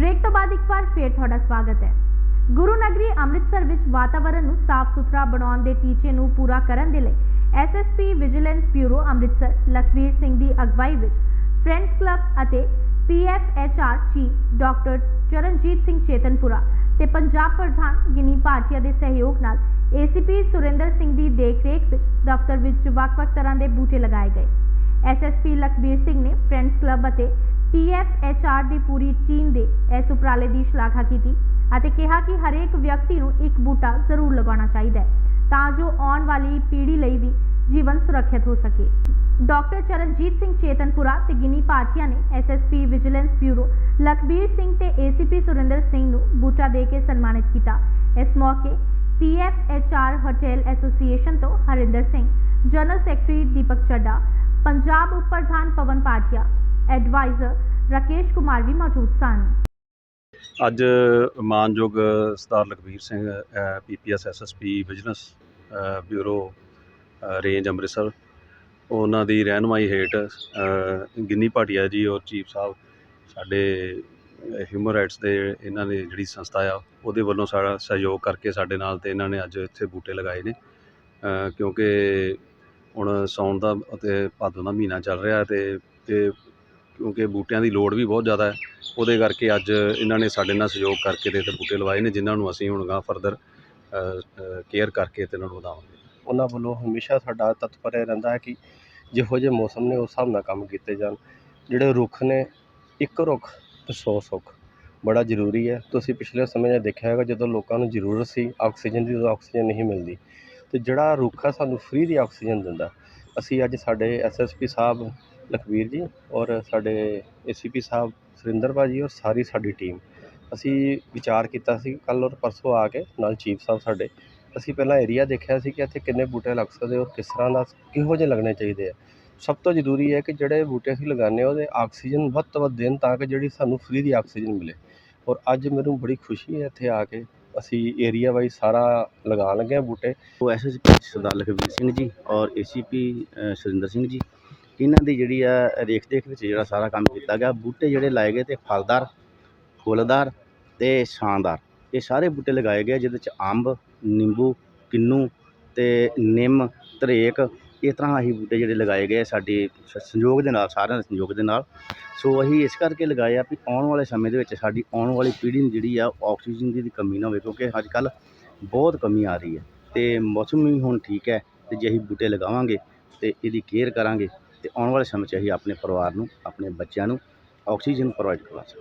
Break ਤੋਂ ਬਾਅਦ ਇੱਕ ਵਾਰ ਫੇਰ ਤੁਹਾਡਾ ਸਵਾਗਤ ਹੈ। ਗੁਰੂ ਨਗਰੀ ਅੰਮ੍ਰਿਤਸਰ ਵਿੱਚ ਵਾਤਾਵਰਣ ਨੂੰ ਸਾਫ਼ ਸੁਥਰਾ ਬਣਾਉਣ ਦੇ ਟੀਚੇ ਨੂੰ ਪੂਰਾ ਕਰਨ ਦੇ ਲਈ SSP vigilance bureau Amritsar Lakhvir Singh ਦੀ ਅਗਵਾਈ ਵਿੱਚ ਫਰੈਂਡਸ ਕਲੱਬ ਅਤੇ PFHR chief doctor Charanjit Singh Chetanpura ਤੇ ਪੰਜਾਬ ਪ੍ਰਧਾਨ ਗਿਨੀ ਭਾਟੀਆ ਦੇ ਸਹਿਯੋਗ ਨਾਲ ਏਸੀਪੀ ਸੁਰਿੰਦਰ ਸਿੰਘ ਦੀ ਦੇਖਰੇਖ ਵਿੱਚ ਦਫ਼ਤਰ ਵਿੱਚ ਵੱਖ-ਵੱਖ ਤਰ੍ਹਾਂ ਦੇ ਬੂਟੇ ਲਗਾਏ ਗਏ। ਐਸਐਸਪੀ ਲਖਬੀਰ ਸਿੰਘ ਨੇ ਫਰੈਂਡਸ ਕਲੱਬ ਅਤੇ ਪੀਐਫਐਚਆਰ ਦੀ ਪੂਰੀ ਟੀਮ ਦੇ ਇਸ ਉਪਰਾਲੇ ਦੀ ਸ਼ਲਾਘਾ ਕੀਤੀ ਅਤੇ ਕਿਹਾ ਕਿ ਹਰੇਕ ਵਿਅਕਤੀ ਨੂੰ ਇੱਕ ਬੂਟਾ ਜ਼ਰੂਰ ਲਗਾਉਣਾ ਚਾਹੀਦਾ ਹੈ ਤਾਂ ਜੋ ਆਉਣ ਵਾਲੀ ਪੀੜ੍ਹੀ ਲਈ ਵੀ ਜੀਵਨ ਸੁਰੱਖਿਅਤ ਹੋ ਸਕੇ। ਡਾਕਟਰ ਚਰਨਜੀਤ ਸਿੰਘ ਚੇਤਨਪੁਰਾ ਤੇ ਗਿਨੀ ਭਾਟੀਆ ਨੇ SSP vigilance bureau Lakhbir Singh ਤੇ ਏਸੀਪੀ ਸੁਰਿੰਦਰ ਸਿੰਘ ਨੂੰ ਬੂਟਾ ਦੇ ਕੇ ਸਨਮਾਨਿਤ ਕੀਤਾ। ਇਸ ਮੌਕੇ ਪੀਐਫਐਚਆਰ ਹੋਟਲ ਐਸੋਸੀਏਸ਼ਨ ਤੋਂ ਹਰਿੰਦਰ ਸਿੰਘ ਜਨਰਲ ਸੈਕਟਰੀ ਦੀਪਕ ਚੱਡਾ, ਪੰਜਾਬ ਉਪ ਪ੍ਰਧਾਨ ਪਵਨ ਪਾਟਿਆ ਐਡਵਾਈਜ਼ਰ ਰਾਕੇਸ਼ ਕੁਮਾਰ ਵੀ ਮੌਜੂਦ ਸਨ। ਅੱਜ ਮਾਨਯੋਗ Sardar Lakhbir Singh PPS SSP vigilance ਅ, ਬਿਊਰੋ ਰੇਂਜ ਅੰਮ੍ਰਿਤਸਰ। ਉਹਨਾਂ ਦੀ ਰਹਿਨਮਾਈ ਹੇਠ ਗਿੰਨੀ ਭਾਟੀਆ ਜੀ ਔਰ ਚੀਫ ਸਾਹਿਬ ਸਾਡੇ ਹਿਊਮਨ ਰਾਈਟਸ ਦੇ ਇਹਨਾਂ ਨੇ ਜਿਹੜੀ ਸੰਸਥਾ ਆ ਉਹਦੇ ਵੱਲੋਂ ਸਾਡਾ ਸਹਿਯੋਗ ਕਰਕੇ ਸਾਡੇ ਨਾਲ ਤੇ ਇਹਨਾਂ ਨੇ ਅੱਜ ਇੱਥੇ ਬੂਟੇ ਲਗਾਏ ਨੇ। ਕਿਉਂਕਿ ਹੁਣ ਸਾਉਣ ਦਾ ਅਤੇ ਭਾਦੋਂ ਦਾ ਮਹੀਨਾ ਚੱਲ ਰਿਹਾ ਤੇ ਤੇ ਕਿਉਂਕਿ ਬੂਟਿਆਂ ਦੀ ਲੋੜ ਵੀ ਬਹੁਤ ਜ਼ਿਆਦਾ ਹੈ। ਉਹਦੇ ਕਰਕੇ ਅੱਜ ਇਹਨਾਂ ਨੇ ਸਾਡੇ ਨਾਲ ਸਹਿਯੋਗ ਕਰਕੇ ਤੇ ਬੂਟੇ ਲਵਾਏ ਨੇ, ਜਿਨ੍ਹਾਂ ਨੂੰ ਅਸੀਂ ਹੁਣ ਗਾ ਫਰਦਰ ਕੇਅਰ ਕਰਕੇ ਤੇ ਇਹਨਾਂ ਨੂੰ ਵਧਾਵਾਂਗੇ। ਉਹਨਾਂ ਵੱਲੋਂ ਹਮੇਸ਼ਾ ਸਾਡਾ ਤਤਪਰ ਇਹ ਰਹਿੰਦਾ ਹੈ ਕਿ ਜਿਹੋ ਜਿਹੇ ਮੌਸਮ ਨੇ ਉਸ ਹਿਸਾਬ ਨਾਲ ਕੰਮ ਕੀਤੇ ਜਾਣ। ਜਿਹੜੇ ਰੁੱਖ ਨੇ, ਇੱਕ ਰੁੱਖ ਤੇ 100 ਸੁੱਖ ਬੜਾ ਜ਼ਰੂਰੀ ਹੈ। ਤੁਸੀਂ ਪਿਛਲੇ ਸਮੇਂ 'ਚ ਦੇਖਿਆ ਹੋਵੇਗਾ ਜਦੋਂ ਲੋਕਾਂ ਨੂੰ ਜ਼ਰੂਰਤ ਸੀ, ਆਕਸੀਜਨ ਦੀ ਉਦੋਂ ਆਕਸੀਜਨ ਨਹੀਂ ਮਿਲਦੀ। ਤੇ ਜਿਹੜਾ ਰੁੱਖ ਆ, ਸਾਨੂੰ ਫ੍ਰੀ ਦੀ ਆਕਸੀਜਨ ਦਿੰਦਾ। ਅਸੀਂ ਅੱਜ ਸਾਡੇ ਐਸਐਸਪੀ ਸਾਹਿਬ ਲਖਵੀਰ ਜੀ ਔਰ ਸਾਡੇ ਏਸੀਪੀ ਸਾਹਿਬ ਸੁਰਿੰਦਰ ਭਾਜੀ ਔਰ ਸਾਰੀ ਸਾਡੀ ਟੀਮ। ਅਸੀਂ ਵਿਚਾਰ ਕੀਤਾ ਸੀ, ਕੱਲ੍ਹ ਔਰ ਪਰਸੋਂ ਆ ਕੇ ਨਾਲ ਚੀਫ ਸਾਹਿਬ ਸਾਡੇ। ਅਸੀਂ ਪਹਿਲਾਂ ਏਰੀਆ ਦੇਖਿਆ ਸੀ ਕਿ ਇੱਥੇ ਕਿੰਨੇ ਬੂਟੇ ਲੱਗ ਸਕਦੇ ਔਰ ਕਿਸ ਤਰ੍ਹਾਂ ਦਾ ਕਿਹੋ ਜਿਹੇ ਲੱਗਣੇ ਚਾਹੀਦੇ ਆ। ਸਭ ਤੋਂ ਜ਼ਰੂਰੀ ਹੈ ਕਿ ਜਿਹੜੇ ਬੂਟੇ ਅਸੀਂ ਲਗਾਉਂਦੇ ਹਾਂ, ਉਹਦੇ ਆਕਸੀਜਨ ਵੱਧ ਤੋਂ ਵੱਧ ਦੇਣ ਤਾਂ ਕਿ ਜਿਹੜੀ ਸਾਨੂੰ ਫ੍ਰੀ ਦੀ ਆਕਸੀਜਨ ਮਿਲੇ। ਔਰ ਅੱਜ ਮੈਨੂੰ ਬੜੀ ਖੁਸ਼ੀ ਹੈ ਇੱਥੇ ਆ ਕੇ ਅਸੀਂ ਏਰੀਆ ਵਾਈਜ਼ ਸਾਰਾ ਲਗਾਉਣ ਲੱਗੇ ਹਾਂ ਬੂਟੇ। ਉਹ ਐਸਐਸਪੀ ਸਰਦਾਰ ਲਖਵੀਰ ਸਿੰਘ ਜੀ ਔਰ ਏਸੀਪੀ ਸੁਰਿੰਦਰ ਸਿੰਘ ਜੀ। ਇਹਨਾਂ ਦੀ ਜਿਹੜੀ ਆ ਰੇਖ ਦੇਖ ਵਿੱਚ ਜਿਹੜਾ ਸਾਰਾ ਕੰਮ ਕੀਤਾ ਗਿਆ, ਬੂਟੇ ਜਿਹੜੇ ਲਾਏ ਗਏ ਤੇ ਫਲਦਾਰ, ਫੁੱਲਦਾਰ ਤੇ ਛਾਂਦਾਰ ਇਹ ਸਾਰੇ ਬੂਟੇ ਲਗਾਏ ਗਏ ਜਿਹਦੇ ਚ ਅੰਬ, ਨਿੰਬੂ, ਕਿੰਨੂ ਤੇ ਨਿੰਮ ਧਰੇਕ ਇਸ ਤਰ੍ਹਾਂ ਅਸੀਂ ਬੂਟੇ ਜਿਹੜੇ ਲਗਾਏ ਗਏ ਸਾਡੇ ਸੰਯੋਗ ਦੇ ਨਾਲ, ਸਾਰਿਆਂ ਦੇ ਸੰਯੋਗ ਦੇ ਨਾਲ। ਸੋ ਅਸੀਂ ਇਸ ਕਰਕੇ ਲਗਾਏ ਆ ਵੀ ਆਉਣ ਵਾਲੇ ਸਮੇਂ ਦੇ ਵਿੱਚ ਸਾਡੀ ਆਉਣ ਵਾਲੀ ਪੀੜ੍ਹੀ ਨੂੰ ਜਿਹੜੀ ਆ ਆਕਸੀਜਨ ਦੀ ਕਮੀ ਨਾ ਹੋਵੇ, ਕਿਉਂਕਿ ਅੱਜ ਕੱਲ੍ਹ ਬਹੁਤ ਕਮੀ ਆ ਰਹੀ ਹੈ ਤੇ ਮੌਸਮ ਵੀ ਹੁਣ ਠੀਕ ਹੈ ਤੇ ਜੇ ਅਸੀਂ ਬੂਟੇ ਲਗਾਵਾਂਗੇ ਤੇ ਇਹਦੀ ਕੇਅਰ ਕਰਾਂਗੇ। ਅਤੇ ਆਉਣ ਵਾਲੇ ਸਮੇਂ 'ਚ ਅਸੀਂ ਆਪਣੇ ਪਰਿਵਾਰ ਨੂੰ, ਆਪਣੇ ਬੱਚਿਆਂ ਨੂੰ ਆਕਸੀਜਨ ਪ੍ਰੋਵਾਈਡ ਕਰਵਾ ਸਕਾਂਗੇ